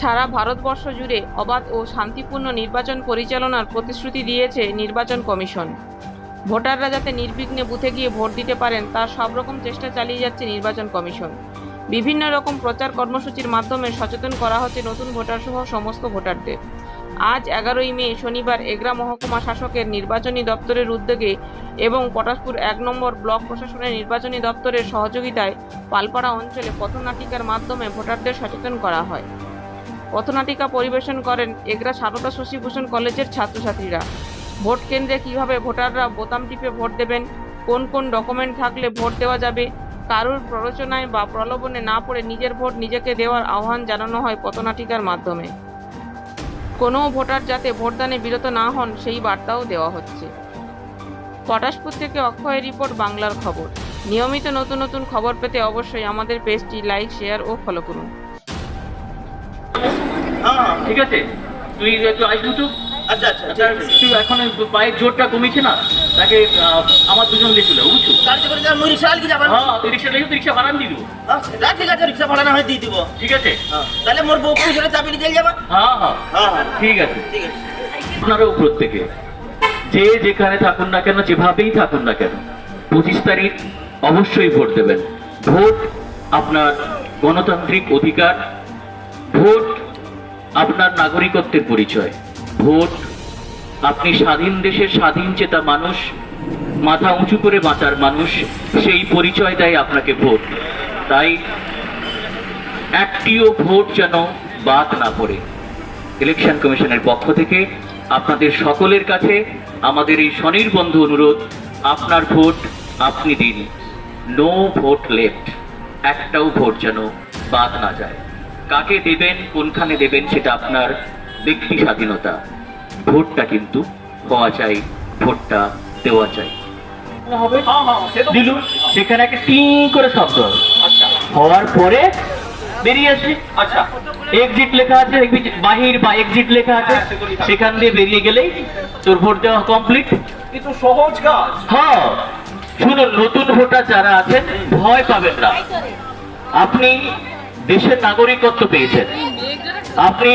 সারা ভারতবর্ষ জুড়ে অবাধ ও শান্তিপূর্ণ নির্বাচন পরিচালনার প্রতিশ্রুতি দিয়েছে নির্বাচন কমিশন। ভোটাররা যাতে নির্বিঘ্নে বুথে গিয়ে ভোট দিতে পারেন, তার সব রকম চেষ্টা চালিয়ে যাচ্ছে নির্বাচন কমিশন। বিভিন্ন রকম প্রচার কর্মসূচির মাধ্যমে সচেতন করা হচ্ছে নতুন ভোটার সহ সমস্ত ভোটারদের। আজ এগারোই মে, শনিবার এগরা মহকুমা শাসকের নির্বাচনী দপ্তরের উদ্যোগে এবং পটাশপুর এক নম্বর ব্লক প্রশাসনের নির্বাচনী দপ্তরের সহযোগিতায় পালপাড়া অঞ্চলে পথনাটিকার মাধ্যমে ভোটারদের সচেতন করা হয়। পথনাটিকা পরিবেশন করেন এগরা সারদা শশীভূষণ কলেজের ছাত্রছাত্রীরা। ভোট কেন্দ্রে কীভাবে ভোটাররা বোতাম টিপে ভোট দেবেন, কোন কোন ডকুমেন্ট থাকলে ভোট দেওয়া যাবে, কারুর প্ররোচনায় বা প্রলোভনে না পড়ে নিজের ভোট নিজেকে দেওয়ার আহ্বান জানানো হয় পথনাটিকার মাধ্যমে। কোনো ভোটার যাতে ভোটদানে বিরত না হন, সেই বার্তাও দেওয়া হচ্ছে। পটাশপুর থেকে অক্ষয় রিপোর্ট, বাংলার খবর। নিয়মিত নতুন নতুন খবর পেতে অবশ্যই আমাদের পেজটি লাইক, শেয়ার ও ফলো করুন। ঠিক আছে? তুই একটু আসবি তো? আচ্ছা আচ্ছা তুই এখন পায়ের জোরটা কমেছে না? তাকে আমার দুজন বুঝছ? করে হ্যাঁ তুই তুই ভাড়া দেবো হ্যাঁ, ঠিক আছে রিক্সা ভাড়া না হয় দিয়ে দিব। ঠিক আছে? হ্যাঁ, তাহলে মোর বউ পিছনে চাবি নিয়ে যাবা। হ্যাঁ। হ্যাঁ হ্যাঁ হ্যাঁ। ঠিক আছে। ঠিক আছে। আপনারাও প্রত্যেকে যে যেখানে থাকুন না কেন যেভাবেই থাকুন না কেন পঁচিশ তারিখ অবশ্যই ভোট দেবেন। ভোট আপনার গণতান্ত্রিক অধিকার ভোট আপনার নাগরিকত্বের পরিচয়। ভোট, আপনি স্বাধীন দেশের স্বাধীন চেতা মানুষ, মাথা উঁচু করে বাঁচার মানুষ, সেই পরিচয় দেয় আপনাকে ভোট। তাই একটিও ভোট যেন বাদ না পড়ে। ইলেকশন কমিশনের পক্ষ থেকে আপনাদের সকলের কাছে আমাদের এই স্বনির্বন্ধ অনুরোধ, আপনার ভোট আপনি দিন। No vote left. একটাও ভোট যেন বাদ না যায়। কাকে দেবেন কোনখানে দেবেন সেটা আপনার ব্যক্তি স্বাধীনতা। ভোটটা কিন্তু হওয়া চাই ভোটটা দেওয়া চাই। দিলু সেখানে একটা টিং করে শব্দ হওয়ার পরে বেরিয়ে আসবে। আচ্ছা। এক্সিট লেখা আছে বাহির বা এক্সিট লেখা আছে সেখান দিয়ে বেরিয়ে গেলেই তোর ভোট দেওয়া কমপ্লিট কিন্তু সহজ কাজ। হ্যাঁ শুনুন নতুন ভোটার যারা আছেন ভয় পাবেন না। আপনি দেশের নাগরিকত্ব পেয়েছেন। আপনি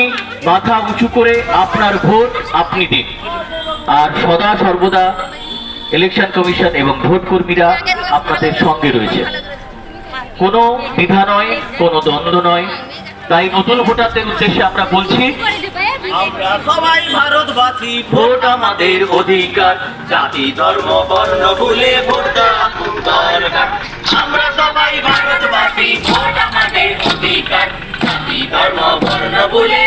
মাথা উঁচু করে আপনার ভোট আপনি দিন। আর সদা সর্বদা ইলেকশন কমিশন এবং ভোট কর্মীরা আপনাদের সঙ্গে রয়েছে। কোনো দ্বিধা নয়, কোনো দ্বন্দ্ব নয়। তাই নতুন ভোটারদের উদ্দেশ্যে আমরা বলছি, আমরা সবাই ভারতবাসী, ভোট আমাদের অধিকার। জাতি, ধর্ম, বর্ণ, ভুলে দরকার। আমরা সবাই ভারতবাসী ধর্ম বর্ণ ভুলে